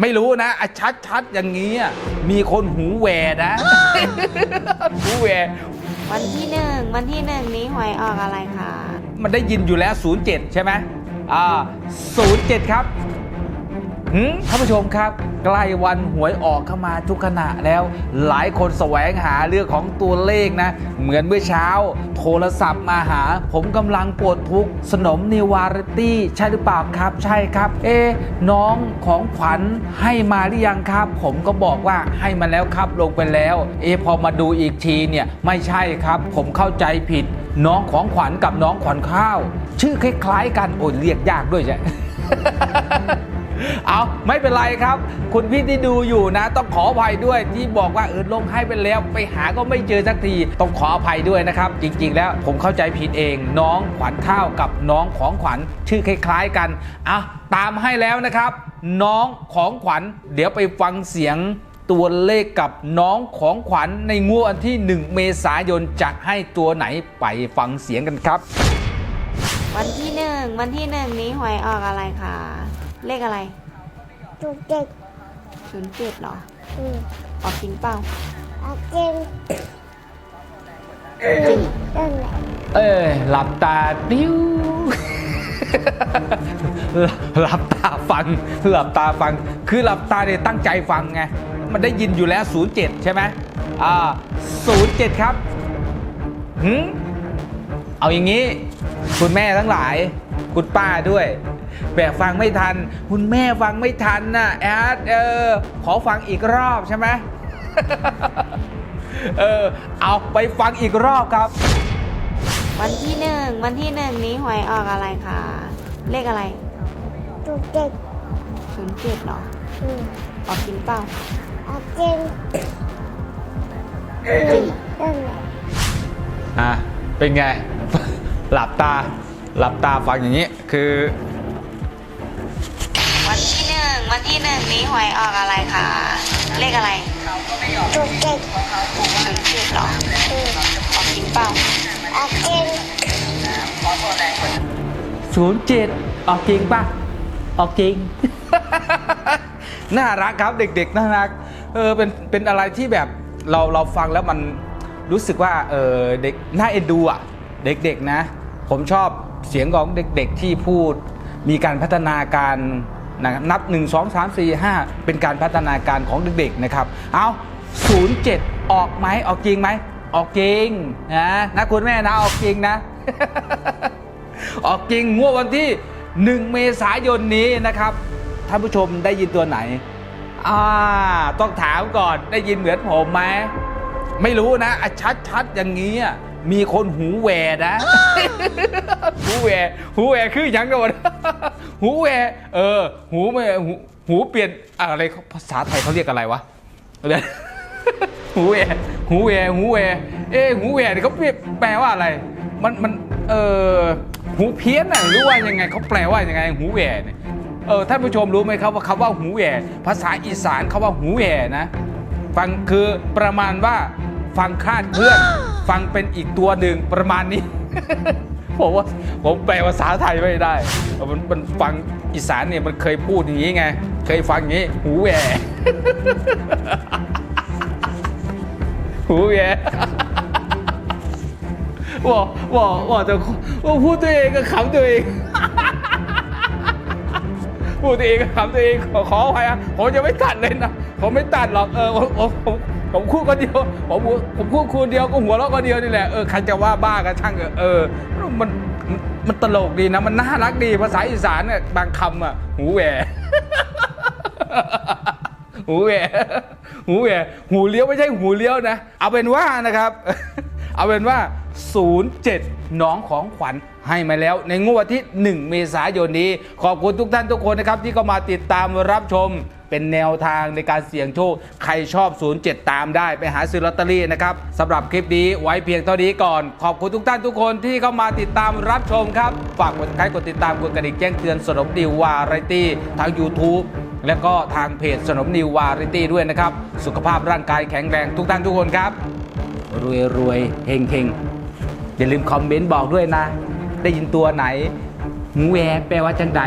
ไม่รู้นะอะชัดๆอย่างนี้อะมีคนหูแหวนะ หูแหว วันที่หนึ่งวันที่หนึ่งนี้หวยออกอะไรคะมันได้ยินอยู่แล้ว 07 ใช่ไหมอ่า07 ครับหืมท่านผู้ชมครับ ใกล้วันหวยออกเข้ามาทุกขณะแล้ว หลายคนแสวงหาเรื่องของตัวเลขนะ เหมือนเมื่อเช้า โทรศัพท์มาหา ผมกำลังปวดทุกข์สนมนิวารตี้ใช่หรือเปล่าครับ ใช่ครับ เอ๊น้องของขวัญให้มาหรือยังครับ ผมก็บอกว่าให้มาแล้วครับลงไปแล้ว เอ๊พอมาดูอีกทีเนี่ยไม่ใช่ครับ ผมเข้าใจผิด น้องของขวัญกับน้องขวัญข้าว ชื่อคล้ายๆกันโอ้ยเรียกยากด้วยใช่ เอาไม่เป็นไรครับ คุณพี่ที่ดูอยู่นะ ต้องขออภัยด้วยที่บอกว่าเออลงให้ไปแล้วไปหาก็ไม่เจอสักที ต้องขออภัยด้วยนะครับ จริง ๆ แล้วผมเข้าใจผิดเอง น้องขวัญข้าวกับน้องของขวัญชื่อคล้าย ๆ กันอะตามให้แล้วนะครับ น้องของขวัญ เดี๋ยวไปฟังเสียงตัวเลขกับน้องของขวัญในงวดวันที่ 1 เมษายนจะให้ตัวไหนไปฟังเสียงกันครับ วันที่หนึ่งวันที่หนึ่งนี้หวยออกอะไรคะ เลขอะไรถูกเด็กศูนย์เจ็ดหรออืมออกจริงเปล่าอาเจนจริงนั่นแหละเอ้ยหลับตาปิ้ว หลับตาฟัง หลับตาฟัง คือหลับตาเนี่ยตั้งใจฟังไง มันได้ยินอยู่แล้ว 07 ใช่ไหมอ่า07 ครับหืมเอาอย่างนี้ คุณแม่ทั้งหลาย คุณป้าด้วย แบบฟังไม่ทัน คุณแม่ฟังไม่ทันน่ะแอดเออ ขอฟังอีกรอบใช่ไหมเออ เอาไปฟังอีกรอบครับ วันที่หนึ่งวันที่หนึ่งนี้หวยออกอะไรคะเลขอะไรถูกเด็กศูนย์เจ็ดหรออืมออกจริงเปล่าอาเจนจริงนั่นแหละอะเป็นไง หลับตา หลับตาฟังอย่างนี้คือวันที่หนึ่งวันที่หนึ่งนี้หวยออกอะไรคะเลขอะไรถูกเด็กศูนย์เจ็ดหรออืมออกจริงเปล่าอาเจน07ออกจริงป่ะออกจริง น่ารักครับเด็ก ๆ น่ารักเออเป็นเป็นอะไรที่แบบเราเราฟังแล้วมันรู้สึกว่าเออเด็กน่าเอ็นดูอะ เด็กๆนะ ผมชอบ เสียงของเด็กๆที่พูด มีการพัฒนาการนะนับ 1 2 3 4 5 เป็นการพัฒนาการของเด็กๆนะครับ เอา07 ออกไหมออกจริงไหมออกจริงนะนะคุณแม่นะออกจริงนะ ออกจริงงวดวันที่ 1 เมษายนนี้นะครับท่านผู้ชมได้ยินตัวไหนอ่าต้องถามก่อนได้ยินเหมือนผมไหมไม่รู้นะอะชัดๆอย่างนี้อะ มีคนหูแหวนะ หูแหวหูแหวคืออย่างโดนหูแหวเออ หูไม่หูหูเปลี่ยนอะไรเขาภาษาไทยเขาเรียกอะไรวะเดี๋ยวหูแหวหูแหวหูแหวเอ๊ะหูแหวเนี่ยเขาเปรียบแปลว่าอะไร มันมันเออหูเพี้ยนน่ะหรือว่ายังไงเขาแปลว่ายังไงหูแหวเนี่ยเออท่านผู้ชมรู้ไหมครับว่าคำว่าหูแหวภาษาอีสานเขาว่าหูแหวนะ ฟังคือประมาณว่าฟังคลาดเคลื่อน ฟังเป็นอีกตัวหนึ่งประมาณนี้ ผมว่าผมแปลภาษาไทยไม่ได้มันมันฟังอีสานเนี่ยมันเคยพูดอย่างนี้ไง เคยฟังอย่างนี้ หูแหวหูแหวบอกบอกบอกแต่ว่าพูดตัวเองก็ขำตัวเองพูดตัวเองก็ขำตัวเองขอขออภัยอะผมจะไม่ตัดเลยนะผมไม่ตัดหรอกเออผม ผมผมผมพูดคนเดียวผมผมพูดคนเดียวก็หัวเราะคนเดียวนี่แหละเออใครจะว่าบ้าก็ช่างเอเออมันมันมันตลกดีนะมันน่ารักดีภาษาอีสานเนี่ยบางคำอะหูแหวหูแหวหูแหวหูเลี้ยวไม่ใช่หูเลี้ยวนะ เอาเป็นว่านะครับ เอาเป็นว่า 07 น้องของขวัญให้มาแล้ว ในงวดที่ 1 เมษายนนี้ ขอบคุณทุกท่านทุกคนนะครับที่เข้ามาติดตามรับชม เป็นแนวทางในการเสี่ยงโชค ใครชอบ 07 ตามได้ไปหาซื้อลอตเตอรี่นะครับสำหรับคลิปนี้ไว้เพียงเท่านี้ก่อน ขอบคุณทุกท่านทุกคนที่เข้ามาติดตามรับชมครับ ฝากกดไลค์กดติดตามกดกระดิ่งแจ้งเตือนสนมดิววาไรตี้ทาง YouTube และก็ทางเพจสนมนิววาไรตี้ด้วยนะครับ สุขภาพร่างกายแข็งแรงทุกท่านทุกคนครับ รวยรวยเฮงเฮงอย่าลืมคอมเมนต์บอกด้วยนะ ได้ยินตัวไหนหูแวแปลว่าจังได